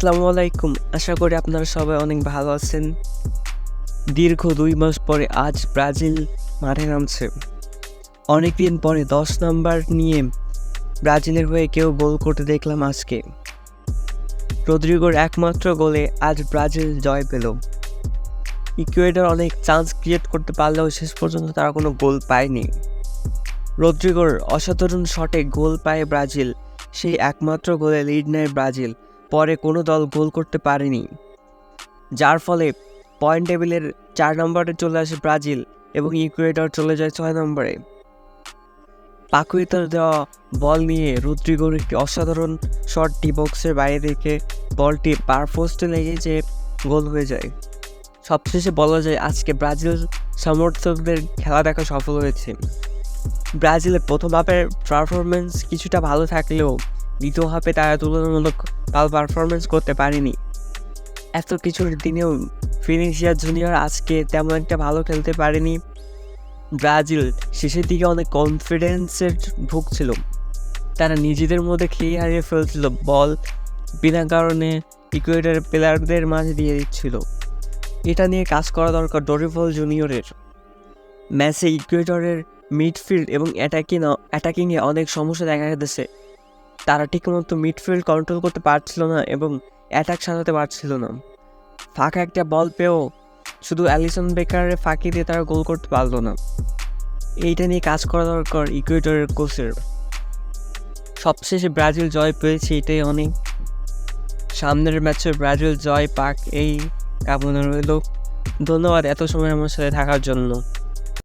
আসসালামু আলাইকুম। আশা করি আপনারা সবাই অনেক ভালো আছেন। দীর্ঘ দুই মাস পরে আজ ব্রাজিল মাঠে নামছে। অনেকদিন পরে দশ নাম্বার নিয়ে ব্রাজিলের হয়ে কেউ গোল করতে দেখলাম আজকে। রদ্রিগোর একমাত্র গোলে আজ ব্রাজিল জয় পেল। ইকুয়েডার অনেক চান্স ক্রিয়েট করতে পারলেও শেষ পর্যন্ত তারা কোনো গোল পায়নি। রদ্রিগোর অসাধারণ শটে গোল পায় ব্রাজিল। সেই একমাত্র গোলে লিড নেয় ব্রাজিল। পরে কোনো দল গোল করতে পারেনি। যার ফলে পয়েন্ট টেবিলের চার নম্বরে চলে আসে ব্রাজিল এবং ইকুয়েডর চলে যায় ছয় নম্বরে। পাকুইতার দেওয়া বল নিয়ে রুদ্রিগোর একটি অসাধারণ শটটি বক্সের বাইরে থেকে বলটি পার পোস্টে লেগে যে গোল হয়ে যায়। সবশেষে বলা যায় আজকে ব্রাজিল সমর্থকদের খেলা দেখা সফল হয়েছে। ব্রাজিলের প্রথম হাফের পারফরমেন্স কিছুটা ভালো থাকলেও দ্বিতীয় হাফে তারা তুলনামূলক ভালো পারফরমেন্স করতে পারেনি। এত কিছুর দিনেও ফিনিশিয়ার জুনিয়র আজকে তেমন একটা ভালো খেলতে পারেনি। ব্রাজিল শেষের দিকে অনেক কনফিডেন্সের ভুগছিল। তারা নিজেদের মধ্যে খেয়ে হারিয়ে ফেলছিল বল, বিনা কারণে ইকুয়েডারের প্লেয়ারদের মাঝে দিয়ে দিচ্ছিল। এটা নিয়ে কাজ করা দরকার ডরিফল জুনিয়রের। ম্যাচে ইকুয়েডরের মিডফিল্ড এবং অ্যাটাকিং অ্যাটাকিংয়ে অনেক সমস্যা দেখা গেছে তারা ঠিকমতো মিডফিল্ড কন্ট্রোল করতে পারছিল না এবং অ্যাটাক সাজাতে পারছিল না। ফাঁকা একটা বল পেয়েও শুধু অ্যালিসন বেকারের ফাঁকি দিয়ে তারা গোল করতে পারল না। এইটা নিয়ে কাজ করা দরকার ইকুয়েটরের কোচের সবশেষে ব্রাজিল জয় পেয়েছে এটাই অনেক। সামনের ম্যাচে ব্রাজিল জয় পাক, এই কামনা রইল। ধন্যবাদ এত সময় আমার সাথে থাকার জন্য।